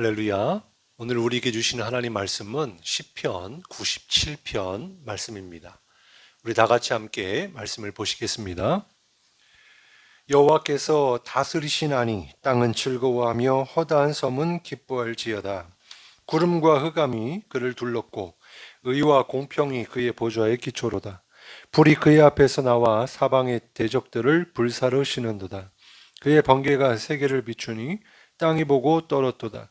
할렐루야. 오늘 우리에게 주시는 하나님 말씀은 시편 97편 말씀입니다. 우리 다 같이 함께 말씀을 보시겠습니다. 여호와께서 다스리시나니 땅은 즐거워하며 허다한 섬은 기뻐할지어다. 구름과 흑암이 그를 둘렀고 의와 공평이 그의 보좌의 기초로다. 불이 그의 앞에서 나와 사방의 대적들을 불사르시는도다. 그의 번개가 세계를 비추니 땅이 보고 떨었도다.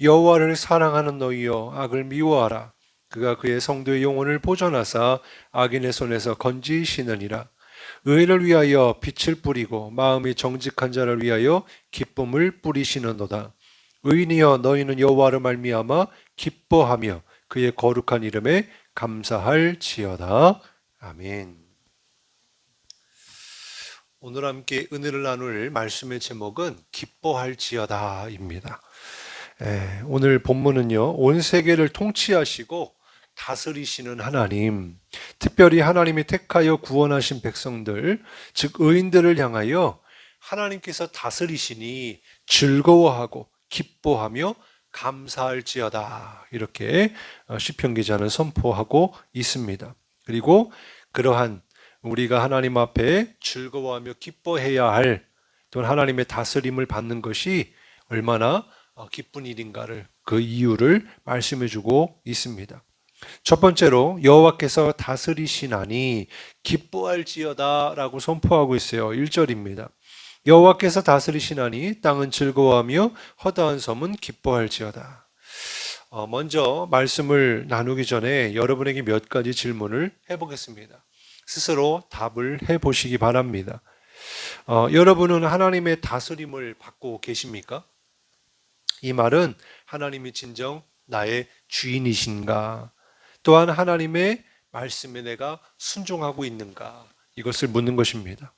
여호와를 사랑하는 너희여 악을 미워하라. 그가 그의 성도의 영혼을 보존하사 악인의 손에서 건지시느니라. 의를 위하여 빛을 뿌리고 마음이 정직한 자를 위하여 기쁨을 뿌리시는도다. 의인이여 너희는 여호와를 말미암아 기뻐하며 그의 거룩한 이름에 감사할지어다. 아멘. 오늘 함께 은혜를 나눌 말씀의 제목은 기뻐할지어다입니다. 예, 오늘 본문은요, 온 세계를 통치하시고 다스리시는 하나님, 특별히 하나님이 택하여 구원하신 백성들, 즉 의인들을 향하여 하나님께서 다스리시니 즐거워하고 기뻐하며 감사할지어다. 이렇게 어, 시편 기자는 선포하고 있습니다. 그리고 그러한 우리가 하나님 앞에 즐거워하며 기뻐해야 할 또는 하나님의 다스림을 받는 것이 얼마나 어, 기쁜 일인가를 그 이유를 말씀해 주고 있습니다. 첫 번째로 여호와께서 다스리시나니 기뻐할지어다라고 선포하고 있어요. 1절입니다. 여호와께서 다스리시나니 땅은 즐거워하며 허다한 섬은 기뻐할지어다. 어, 먼저 말씀을 나누기 전에 여러분에게 몇 가지 질문을 해보겠습니다. 스스로 답을 해보시기 바랍니다. 어, 여러분은 하나님의 다스림을 받고 계십니까? 이 말은 하나님이 진정 나의 주인이신가? 또한 하나님의 말씀에 내가 순종하고 있는가? 이것을 묻는 것입니다.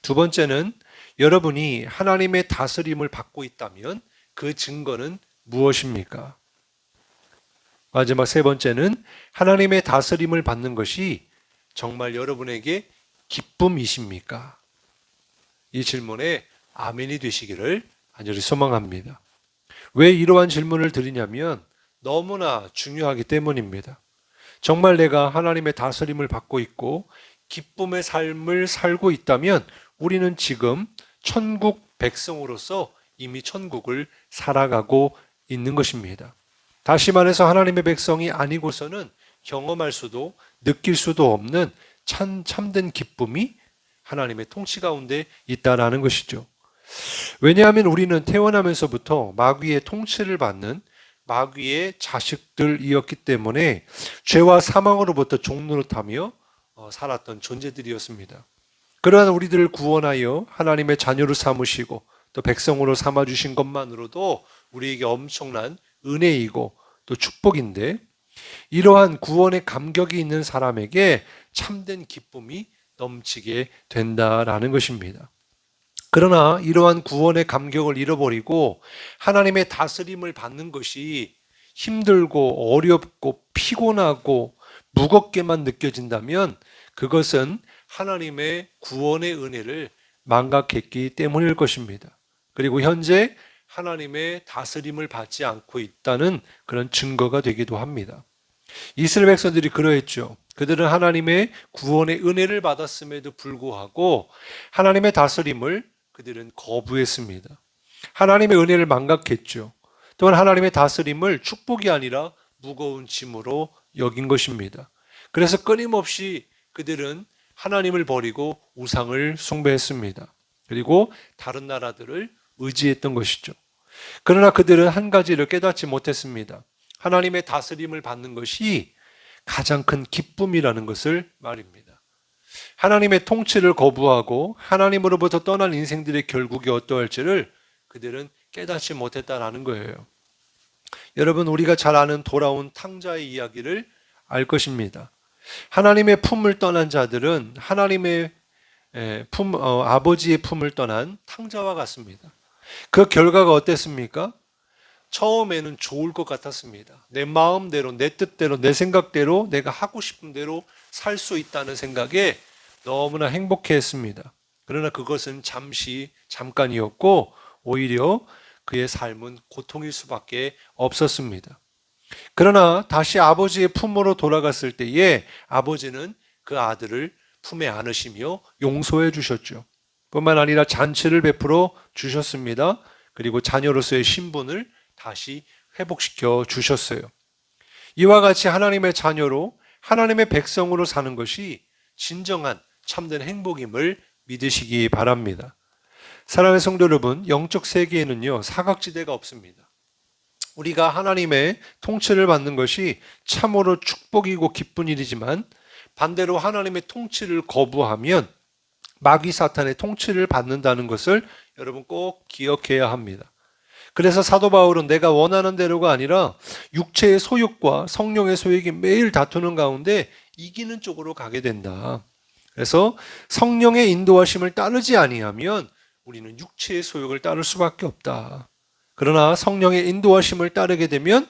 두 번째는 여러분이 하나님의 다스림을 받고 있다면 그 증거는 무엇입니까? 마지막 세 번째는 하나님의 다스림을 받는 것이 정말 여러분에게 기쁨이십니까? 이 질문에 아멘이 되시기를 간절히 소망합니다. 왜 이러한 질문을 드리냐면 너무나 중요하기 때문입니다. 정말 내가 하나님의 다스림을 받고 있고 기쁨의 삶을 살고 있다면 우리는 지금 천국 백성으로서 이미 천국을 살아가고 있는 것입니다. 다시 말해서 하나님의 백성이 아니고서는 경험할 수도 느낄 수도 없는 참, 참된 기쁨이 하나님의 통치 가운데 있다라는 것이죠. 왜냐하면 우리는 태어나면서부터 마귀의 통치를 받는 마귀의 자식들이었기 때문에 죄와 사망으로부터 종노릇하며 어, 살았던 존재들이었습니다. 그러한 우리들을 구원하여 하나님의 자녀로 삼으시고 또 백성으로 삼아 주신 것만으로도 우리에게 엄청난 은혜이고 또 축복인데 이러한 구원의 감격이 있는 사람에게 참된 기쁨이 넘치게 된다라는 것입니다. 그러나 이러한 구원의 감격을 잃어버리고 하나님의 다스림을 받는 것이 힘들고 어렵고 피곤하고 무겁게만 느껴진다면 그것은 하나님의 구원의 은혜를 망각했기 때문일 것입니다. 그리고 현재 하나님의 다스림을 받지 않고 있다는 그런 증거가 되기도 합니다. 이스라엘 백성들이 그러했죠. 그들은 하나님의 구원의 은혜를 받았음에도 불구하고 하나님의 다스림을 그들은 거부했습니다. 하나님의 은혜를 망각했죠. 또한 하나님의 다스림을 축복이 아니라 무거운 짐으로 여긴 것입니다. 그래서 끊임없이 그들은 하나님을 버리고 우상을 숭배했습니다. 그리고 다른 나라들을 의지했던 것이죠. 그러나 그들은 한 가지를 깨닫지 못했습니다. 하나님의 다스림을 받는 것이 가장 큰 기쁨이라는 것을 말입니다. 하나님의 통치를 거부하고 하나님으로부터 떠난 인생들의 결국이 어떠할지를 그들은 깨닫지 못했다라는 거예요. 여러분 우리가 잘 아는 돌아온 탕자의 이야기를 알 것입니다. 하나님의 품을 떠난 자들은 하나님의 에, 품, 어, 아버지의 품을 떠난 탕자와 같습니다. 그 결과가 어땠습니까? 처음에는 좋을 것 같았습니다. 내 마음대로, 내 뜻대로, 내 생각대로 내가 하고 싶은 대로 살 수 있다는 생각에 너무나 행복해 했습니다. 그러나 그것은 잠시, 잠깐이었고, 오히려 그의 삶은 고통일 수밖에 없었습니다. 그러나 다시 아버지의 품으로 돌아갔을 때에 아버지는 그 아들을 품에 안으시며 용서해 주셨죠. 뿐만 아니라 잔치를 베풀어 주셨습니다. 그리고 자녀로서의 신분을 다시 회복시켜 주셨어요. 이와 같이 하나님의 자녀로 하나님의 백성으로 사는 것이 진정한 참된 행복임을 믿으시기 바랍니다. 사랑하는 성도 여러분, 영적 세계에는요, 사각지대가 없습니다. 우리가 하나님의 통치를 받는 것이 참으로 축복이고 기쁜 일이지만 반대로 하나님의 통치를 거부하면 마귀 사탄의 통치를 받는다는 것을 여러분 꼭 기억해야 합니다. 그래서 사도 바울은 내가 원하는 대로가 아니라 육체의 소욕과 성령의 소욕이 매일 다투는 가운데 이기는 쪽으로 가게 된다. 그래서 성령의 인도하심을 따르지 아니하면 우리는 육체의 소욕을 따를 수밖에 없다. 그러나 성령의 인도하심을 따르게 되면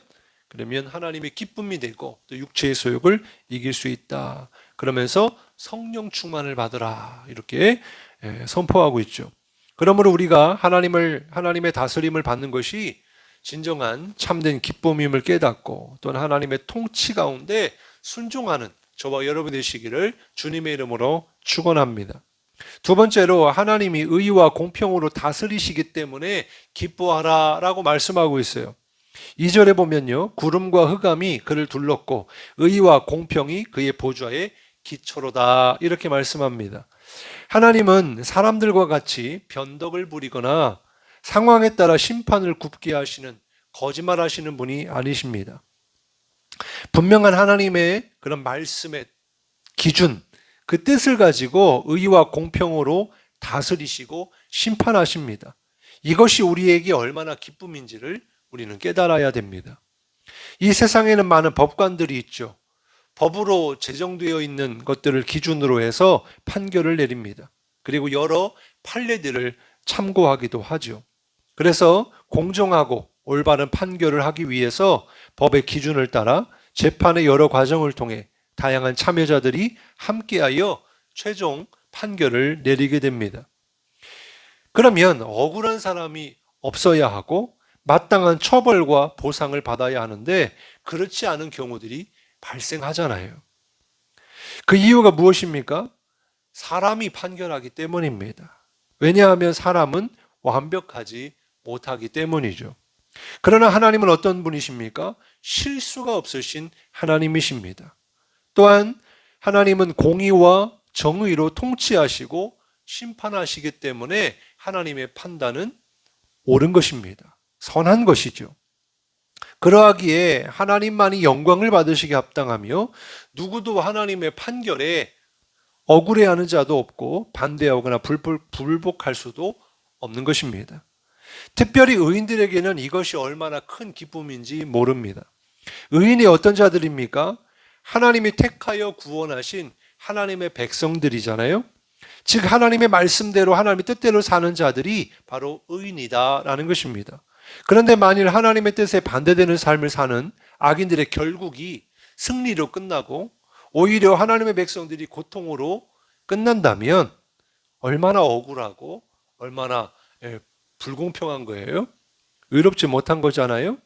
그러면 하나님의 기쁨이 되고 또 육체의 소욕을 이길 수 있다. 그러면서 성령 충만을 받으라 이렇게 예, 선포하고 있죠. 그러므로 우리가 하나님을 하나님의 다스림을 받는 것이 진정한 참된 기쁨임을 깨닫고 또는 하나님의 통치 가운데 순종하는 저와 여러분 되시기를 주님의 이름으로 축원합니다. 두 번째로 하나님이 의와 공평으로 다스리시기 때문에 기뻐하라라고 말씀하고 있어요. 2절에 보면요. 구름과 흑암이 그를 둘렀고 의와 공평이 그의 보좌에 기초로다 이렇게 말씀합니다. 하나님은 사람들과 같이 변덕을 부리거나 상황에 따라 심판을 굽게 하시는 거짓말하시는 분이 아니십니다. 분명한 하나님의 그런 말씀의 기준, 그 뜻을 가지고 의와 공평으로 다스리시고 심판하십니다. 이것이 우리에게 얼마나 기쁨인지를 우리는 깨달아야 됩니다. 이 세상에는 많은 법관들이 있죠. 법으로 제정되어 있는 것들을 기준으로 해서 판결을 내립니다. 그리고 여러 판례들을 참고하기도 하죠. 그래서 공정하고 올바른 판결을 하기 위해서 법의 기준을 따라 재판의 여러 과정을 통해 다양한 참여자들이 함께하여 최종 판결을 내리게 됩니다. 그러면 억울한 사람이 없어야 하고 마땅한 처벌과 보상을 받아야 하는데 그렇지 않은 경우들이 발생하잖아요. 그 이유가 무엇입니까? 사람이 판결하기 때문입니다. 왜냐하면 사람은 완벽하지 못하기 때문이죠. 그러나 하나님은 어떤 분이십니까? 실수가 없으신 하나님이십니다. 또한 하나님은 공의와 정의로 통치하시고 심판하시기 때문에 하나님의 판단은 옳은 것입니다. 선한 것이죠. 그러하기에 하나님만이 영광을 받으시게 합당하며 누구도 하나님의 판결에 억울해하는 자도 없고 반대하거나 불복할 수도 없는 것입니다. 특별히 의인들에게는 이것이 얼마나 큰 기쁨인지 모릅니다. 의인이 어떤 자들입니까? 하나님이 택하여 구원하신 하나님의 백성들이잖아요. 즉 하나님의 말씀대로 하나님의 뜻대로 사는 자들이 바로 의인이다라는 것입니다. 그런데 만일 하나님의 뜻에 반대되는 삶을 사는 악인들의 결국이 승리로 끝나고 오히려 하나님의 백성들이 고통으로 끝난다면 얼마나 억울하고 얼마나 예, 불공평한 거예요? 의롭지 못한 거잖아요?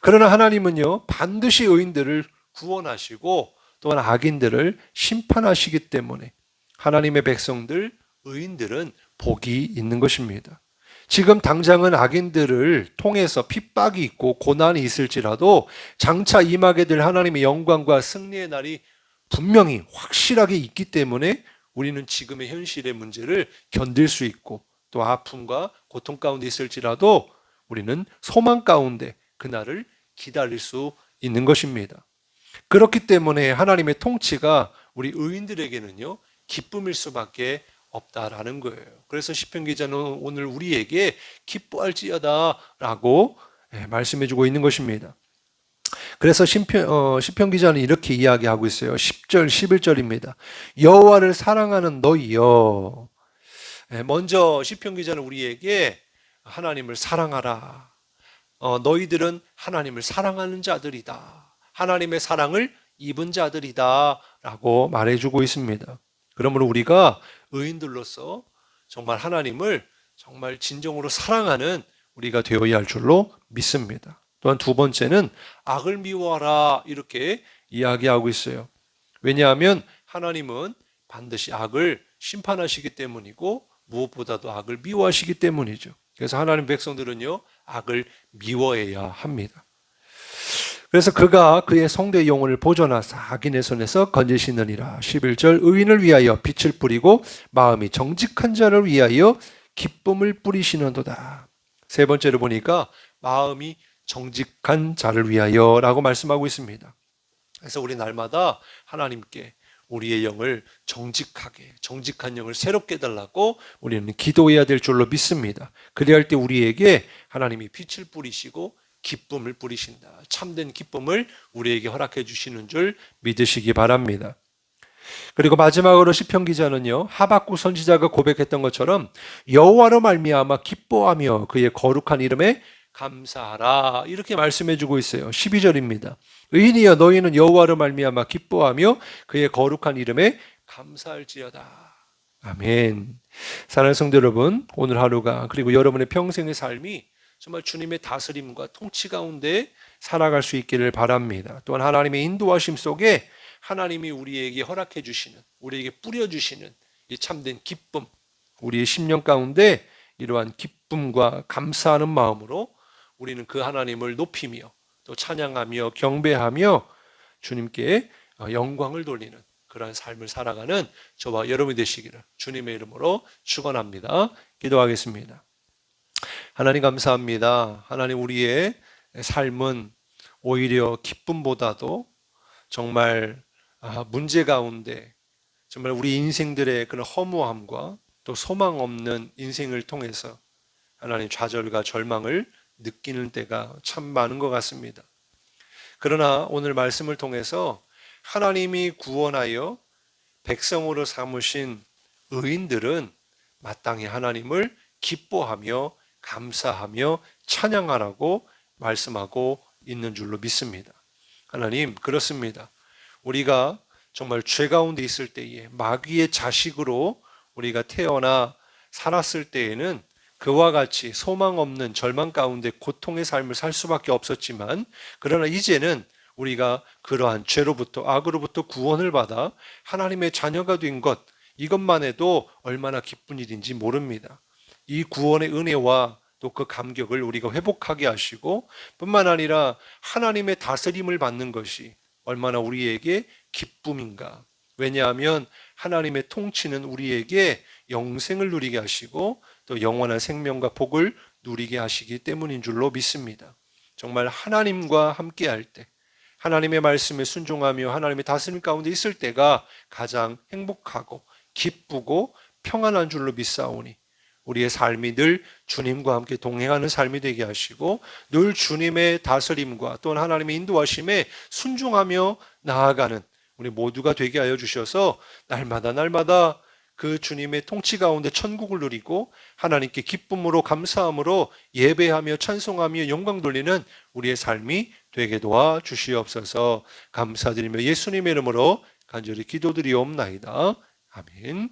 그러나 하나님은요, 반드시 의인들을 구원하시고 또한 악인들을 심판하시기 때문에 하나님의 백성들, 의인들은 복이 있는 것입니다. 지금 당장은 악인들을 통해서 핍박이 있고 고난이 있을지라도 장차 임하게 될 하나님의 영광과 승리의 날이 분명히 확실하게 있기 때문에 우리는 지금의 현실의 문제를 견딜 수 있고 또 아픔과 고통 가운데 있을지라도 우리는 소망 가운데 그날을 기다릴 수 있는 것입니다. 그렇기 때문에 하나님의 통치가 우리 의인들에게는요 기쁨일 수밖에 없다라는 거예요. 그래서 시편 기자는 오늘 우리에게 기뻐할지어다라고 예, 말씀해주고 있는 것입니다. 그래서 시편, 어, 시편 기자는 이렇게 이야기하고 있어요. 10절, 11절입니다. 여호와를 사랑하는 너희여. 예, 먼저 시편 기자는 우리에게 하나님을 사랑하라. 어, 너희들은 하나님을 사랑하는 자들이다. 하나님의 사랑을 입은 자들이다. 라고 말해주고 있습니다. 그러므로 우리가 의인들로서 정말 하나님을 정말 진정으로 사랑하는 우리가 되어야 할 줄로 믿습니다. 또한 두 번째는 악을 미워하라 이렇게 이야기하고 있어요. 왜냐하면 하나님은 반드시 악을 심판하시기 때문이고 무엇보다도 악을 미워하시기 때문이죠. 그래서 하나님 백성들은요 악을 미워해야 합니다. 그래서 그가 그의 성대 영혼을 보존하사 악인의 손에서 건지시느니라. 11절 의인을 위하여 빛을 뿌리고 마음이 정직한 자를 위하여 기쁨을 뿌리시는도다. 세 번째로 보니까 마음이 정직한 자를 위하여라고 말씀하고 있습니다. 그래서 우리 날마다 하나님께 우리의 영을 정직하게 정직한 영을 새롭게 달라고 우리는 기도해야 될 줄로 믿습니다. 그리할 때 우리에게 하나님이 빛을 뿌리시고 기쁨을 뿌리신다. 참된 기쁨을 우리에게 허락해 주시는 줄 믿으시기 바랍니다. 그리고 마지막으로 시편 기자는요 하박국 선지자가 고백했던 것처럼 여호와로 말미암아 기뻐하며 그의 거룩한 이름에 감사하라 이렇게 말씀해 주고 있어요. 12절입니다. 의인이여 너희는 여호와로 말미암아 기뻐하며 그의 거룩한 이름에 감사할지어다. 아멘. 사랑하는 성도 여러분, 오늘 하루가 그리고 여러분의 평생의 삶이 정말 주님의 다스림과 통치 가운데 살아갈 수 있기를 바랍니다. 또한 하나님의 인도하심 속에 하나님이 우리에게 허락해 주시는, 우리에게 뿌려 주시는 이 참된 기쁨, 우리의 심령 가운데 이러한 기쁨과 감사하는 마음으로 우리는 그 하나님을 높이며 또 찬양하며 경배하며 주님께 영광을 돌리는 그러한 삶을 살아가는 저와 여러분이 되시기를 주님의 이름으로 축원합니다. 기도하겠습니다. 하나님 감사합니다. 하나님 우리의 삶은 오히려 기쁨보다도 정말 아, 문제 가운데 정말 우리 인생들의 그런 허무함과 또 소망 없는 인생을 통해서 하나님 좌절과 절망을 느끼는 때가 참 많은 것 같습니다. 그러나 오늘 말씀을 통해서 하나님이 구원하여 백성으로 삼으신 의인들은 마땅히 하나님을 기뻐하며 감사하며 찬양하라고 말씀하고 있는 줄로 믿습니다. 하나님, 그렇습니다. 우리가 정말 죄 가운데 있을 때에 마귀의 자식으로 우리가 태어나 살았을 때에는 그와 같이 소망 없는 절망 가운데 고통의 삶을 살 수밖에 없었지만 그러나 이제는 우리가 그러한 죄로부터 악으로부터 구원을 받아 하나님의 자녀가 된 것 이것만 해도 얼마나 기쁜 일인지 모릅니다. 이 구원의 은혜와 또 그 감격을 우리가 회복하게 하시고 뿐만 아니라 하나님의 다스림을 받는 것이 얼마나 우리에게 기쁨인가. 왜냐하면 하나님의 통치는 우리에게 영생을 누리게 하시고 또 영원한 생명과 복을 누리게 하시기 때문인 줄로 믿습니다. 정말 하나님과 함께 할 때, 하나님의 말씀에 순종하며 하나님의 다스림 가운데 있을 때가 가장 행복하고 기쁘고 평안한 줄로 믿사오니 우리의 삶이 늘 주님과 함께 동행하는 삶이 되게 하시고 늘 주님의 다스림과 또는 하나님의 인도하심에 순종하며 나아가는 우리 모두가 되게 하여 주셔서 날마다 날마다 그 주님의 통치 가운데 천국을 누리고 하나님께 기쁨으로 감사함으로 예배하며 찬송하며 영광 돌리는 우리의 삶이 되게 도와 주시옵소서 감사드리며 예수님의 이름으로 간절히 기도드리옵나이다. 아멘.